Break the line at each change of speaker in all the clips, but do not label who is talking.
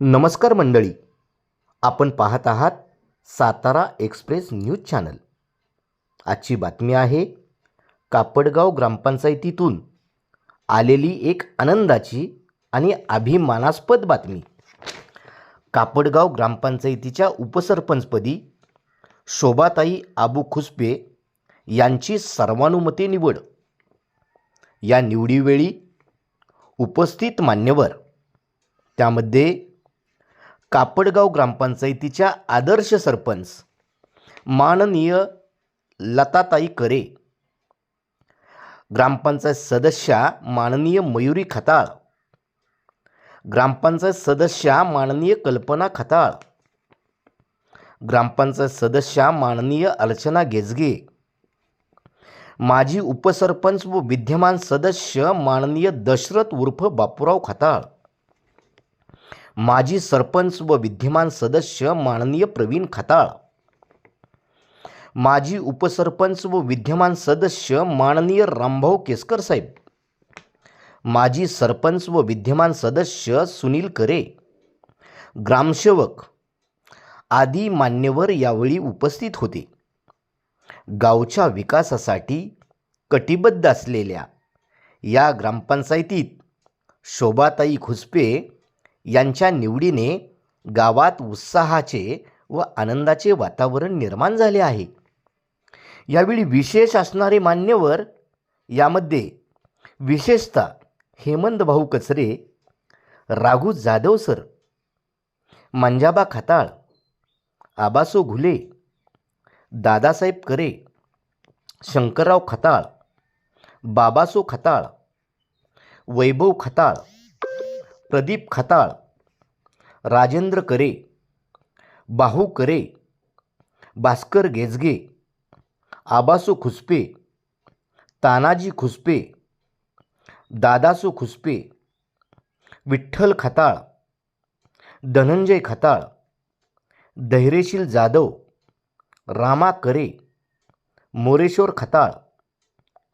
नमस्कार मंडळी. आपण पाहत आहात सातारा एक्सप्रेस न्यूज चॅनल. आजची बातमी आहे कापडगाव ग्रामपंचायतीतून आलेली एक आनंदाची आणि अभिमानास्पद बातमी. कापडगाव ग्रामपंचायतीच्या उपसरपंचपदी शोभाताई आबू खुसपे यांची सर्वानुमते निवड. या निवडीवेळी उपस्थित मान्यवर. त्यामध्ये कापडगाव ग्रामपंचायतीच्या आदर्श सरपंच माननीय लताताई करे. ग्रामपंचायत सदस्या माननीय मयुरी खताळ. ग्रामपंचायत सदस्या माननीय कल्पना खताळ. ग्रामपंचायत सदस्या माननीय अर्चना गेजगे. माजी उपसरपंच व विद्यमान सदस्य माननीय दशरथ उर्फ बापूराव खताळ. माजी सरपंच व विद्यमान सदस्य माननीय प्रवीण खताळ. माजी उपसरपंच व विद्यमान सदस्य माननीय रामभाऊ केसकर साहेब. माजी सरपंच व विद्यमान सदस्य सुनील करे. ग्रामसेवक आदी मान्यवर यावेळी उपस्थित होते. गावच्या विकासासाठी कटिबद्ध असलेल्या या ग्रामपंचायतीत शोभाताई खुसपे यांच्या निवडीने गावात उत्साहाचे व आनंदाचे वातावरण निर्माण झाले आहे. यावेळी विशेष असणारे मान्यवर यामध्ये विशेषतः हेमंत भाऊ कचरे राघू जाधव सर मंजाबा खताळ आबासो घुले दादासाहेब करे शंकरराव खताळ बाबासो खताळ वैभव खताळ प्रदीप खताळ राजेंद्र करे बाहू करे भास्कर गेजगे आबासू खुसपे तानाजी खुसपे दादासू खुसपे विठ्ठल खताळ धनंजय खताळ धैर्यशील जाधव रामा करे मोरेश्वर खताळ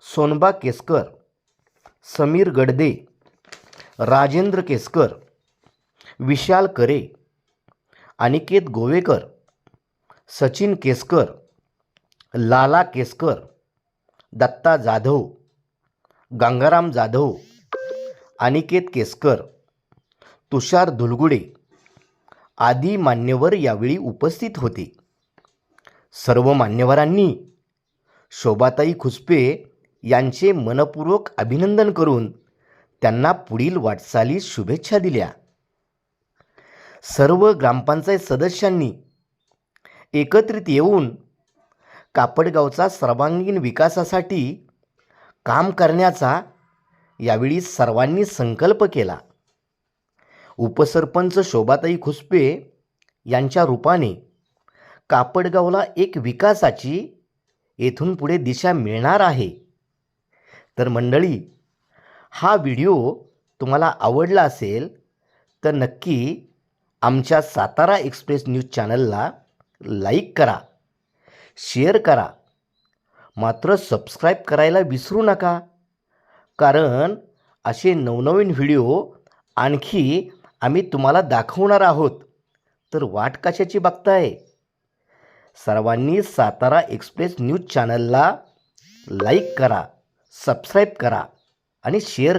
सोनबा केसकर समीर गडदे राजेंद्र केसकर विशाल करे अनिकेत गोवेकर सचिन केसकर लाला केसकर दत्ता जाधव गंगाराम जाधव अनिकेत केसकर तुषार धुलगुडे आदी मान्यवर यावेळी उपस्थित होते. सर्व मान्यवरांनी शोभाताई खुसपे यांचे मनपूर्वक अभिनंदन करून त्यांना पुढील वाटचालीस शुभेच्छा दिल्या. सर्व ग्रामपंचायत सदस्यांनी एकत्रित येऊन कापडगावचा सर्वांगीण विकासासाठी काम करण्याचा यावेळी सर्वांनी संकल्प केला. उपसरपंच शोभाताई खुसपे यांच्या रूपाने कापडगावला एक विकासाची येथून पुढे दिशा मिळणार आहे. तर मंडळी हा व्हिडिओ तुम्हाला आवडला असेल तर नक्की आमच्या सातारा एक्सप्रेस न्यूज चॅनलला लाईक करा शेअर करा. मात्र सबस्क्राईब करायला विसरू नका कारण असे नवनवीन व्हिडिओ आणखी आम्ही तुम्हाला दाखवणार आहोत. तर वाट कशाची बघताय? सर्वांनी सातारा एक्सप्रेस न्यूज चॅनलला लाईक करा सबस्क्राईब करा. आणि शेअर